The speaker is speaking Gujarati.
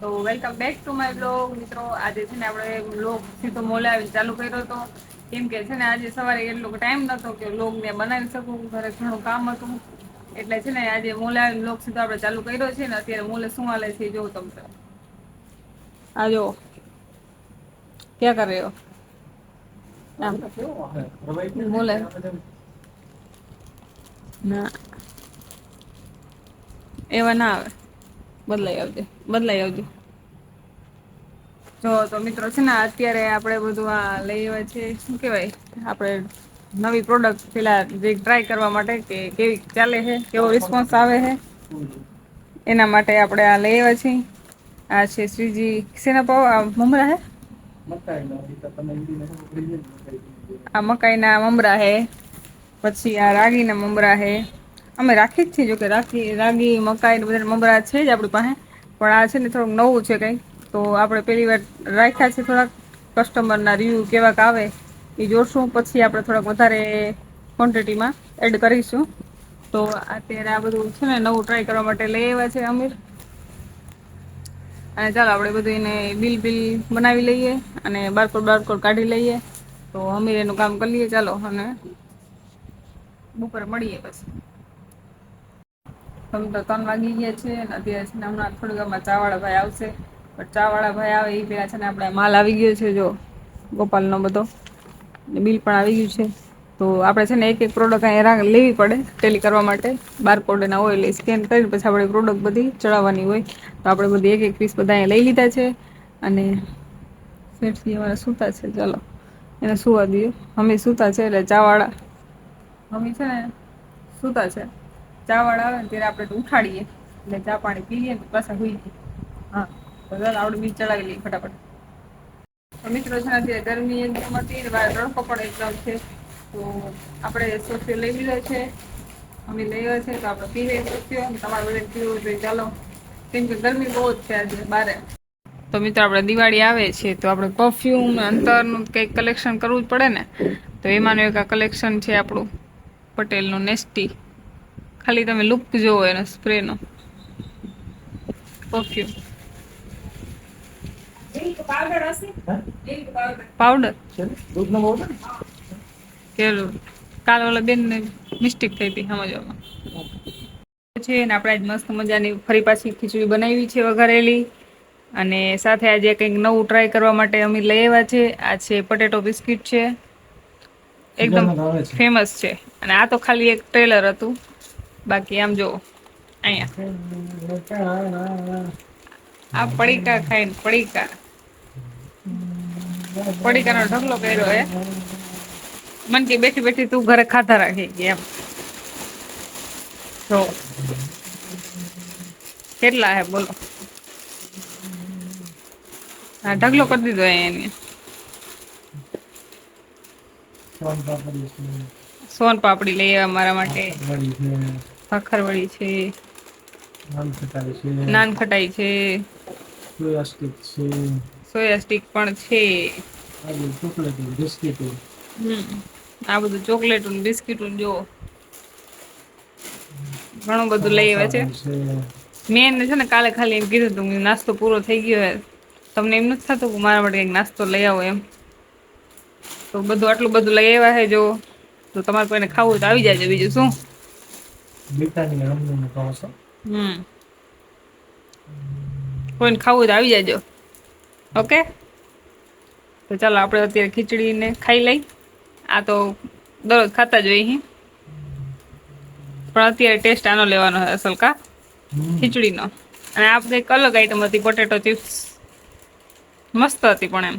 તો welcome back to my blog મિત્રો, આજે છે ને આપણે બ્લોગ સીધો મોલે આવીને ચાલુ કર્યો હતો. કેમ કે છે ને આજે સવારે એટલો ટાઈમ નતો કે બ્લોગ ને બનાવી શકું, ઘરે ઘણું કામ હતું. એટલે છે ને આજે મોલે આવીને બ્લોગ સીધો આપણે ચાલુ કર્યો છે ને, અત્યારે મોલે શું હાલે છે જોઉં તમને. આ જો. ક્યાં કરે આમ. બોલે ના. એવા ના આવે. બદલાઈ આવજે, બદલાઈ આવજો. જો, તો મિત્રો છે ને, અત્યારે આપણે બધું આ લઈ આવ્યા છે, શું કહેવાય, આપણે નવી પ્રોડક્ટ પેલા જે ટ્રાય કરવા માટે કે કેવી ચાલે છે, કેવો રિસ્પોન્સ આવે છે, એના માટે આપણે આ લઈ આવ્યા છીએ. આ છે શ્રીજી, શેના પાવ મમરા હે આ મકાઈના મમરા હે પછી આ રાગીના મમરા હે અમે રાખી જ છીએ, જો કે રાખી, રાગી, મકાઈ બધા મમરા છે જ આપણી પાસે. પણ આ છે ને થોડુંક નવું છે કંઈક. તો આપણે પહેલી વાર રાખ્યા છે થોડાક. કસ્ટમરના રિવ્યૂ કેવાક આવે, એ જોશું. પછી આપણે થોડાક વધારે ક્વોન્ટિટીમાં એડ કરીશું. તો અત્યારે આ બધું છે ને નવું ટ્રાય કરવા માટે લઈ આવ્યા છે અમીર. અને ચાલો આપણે બધું એને બિલ બિલ બનાવી લઈએ અને બારકોડ બારકોડ કાઢી લઈએ. તો અમીર એનું કામ કરી લઈએ ચાલો અને બપોરે મળીએ પછી. તમે તો ત્રણ વાગી ગયા છે અને અત્યારે છે ને હમણાં થોડીક વારમાં ચાવાળા ભાઈ આવશે. પણ ચાવાળા ભાઈ આવે એ પેલા છે ને આપણે માલ આવી ગયો છે જો, ગોપાલનો બધો. ને બિલ પણ આવી ગયું છે. તો આપણે છે ને એક એક પ્રોડક્ટ અહીંયા લેવી પડે ટેલી કરવા માટે. બારકોડ એના હોય એટલે સ્કેન કરીને પછી આપણે પ્રોડક્ટ બધી ચડાવવાની હોય. તો આપણે બધી એક એક પીસ બધા અહીંયા લઈ લીધા છે. અને શેઠથી અમારા સૂતા છે, ચાલો. એને સુવા દઈએ. અમે સૂતા છે એટલે ચાવાળા. મમ્મી છે ને સૂતા છે. ચા વાળા આવે ને ત્યારે આપણે ઉઠાડીએ એટલે ચા પાણી પીએ ને પાછા હોઈ જઈએ. હા તો ચાલ આપણે ચડાવી લઈએ ફટાફટ. મિત્રો, છે અત્યારે ગરમી એકદમ હતી તડકો પણ એકદમ છે. તો આપણે સોફ્યો લઈ લીધો છે. અમે લઈ આવ્યા છે, તો આપણે પીએ સોફ્યો તમારે બધે પીવું જોઈએ ચાલો. કેમ કે ગરમી બહુ જ છે આજે, બારે. તો મિત્રો, આપણે દિવાળી આવે છે, તો આપણે પરફ્યુમ અંતરનું કંઈક કલેક્શન કરવું જ પડે ને. તો એમાંનું એક આ કલેક્શન છે આપણું. પટેલનું નેસ્ટી ખાલી તમે લુક જોવો એનો સ્પ્રેનો પરફ્યુમ પાવડર પેલું કાલ ઓલા બેન ને મિસ્ટેક થઈ હતી સમજવામાં. છે ને આપણે આજ મસ્ત મજાની ફરી પાછી ખીચડી બનાવી છે વઘારેલી. અને સાથે આજે કંઈક નવું ટ્રાય કરવા માટે અમે લઈ આવ્યા છે. આ છે પટેટો બિસ્કિટ છે. એકદમ ફેમસ છે. અને આ તો ખાલી એક ટ્રેલર હતું. બાકી આમ જો આ પડીકા ખાઈને પડીકા. પડીકાનો ઢગલો કર્યો એ મન કે બેઠી બેઠી તું ઘરે ખાતા રાખી ગઈ એમ. જો. કેટલા હે બોલો. હા ઢગલો કરી દીધો એને. સોન પાપડી લઈ મારા માટે. ભાખરવડી છે નાન ખટાઈ છે. સોયા સ્ટીક પણ છે. હમ. આ બધું ચોકલેટ બિસ્કીટ જો. ઘણું બધું લઈ આવ્યા છે. મેં એને છે ને કાલે ખાલી એમ કીધું હતું નાસ્તો પૂરો થઈ ગયો તમને એમ નથી થતું કે મારા માટે કંઈક નાસ્તો લઈ આવો એમ. તો બધું આટલું બધું લઈ આવ્યા છે જો. તો તમારે કોઈને ખાવું હોય તો આવી જાય બીજું શું? હમ. કોઈને ખાવું હોય તો આવી જાજો. ઓકે તો ચાલો આપણે અત્યારે ખીચડીને ખાઈ લઈ. આ તો દરરોજ ખાતા જ હોઈએ પણ અત્યારે ટેસ્ટ આનો લેવાનો અસલ કા. ખીચડીનો. અને આ કંઈક અલગ આઈટમ હતી પોટેટો ચિપ્સ મસ્ત હતી પણ એમ.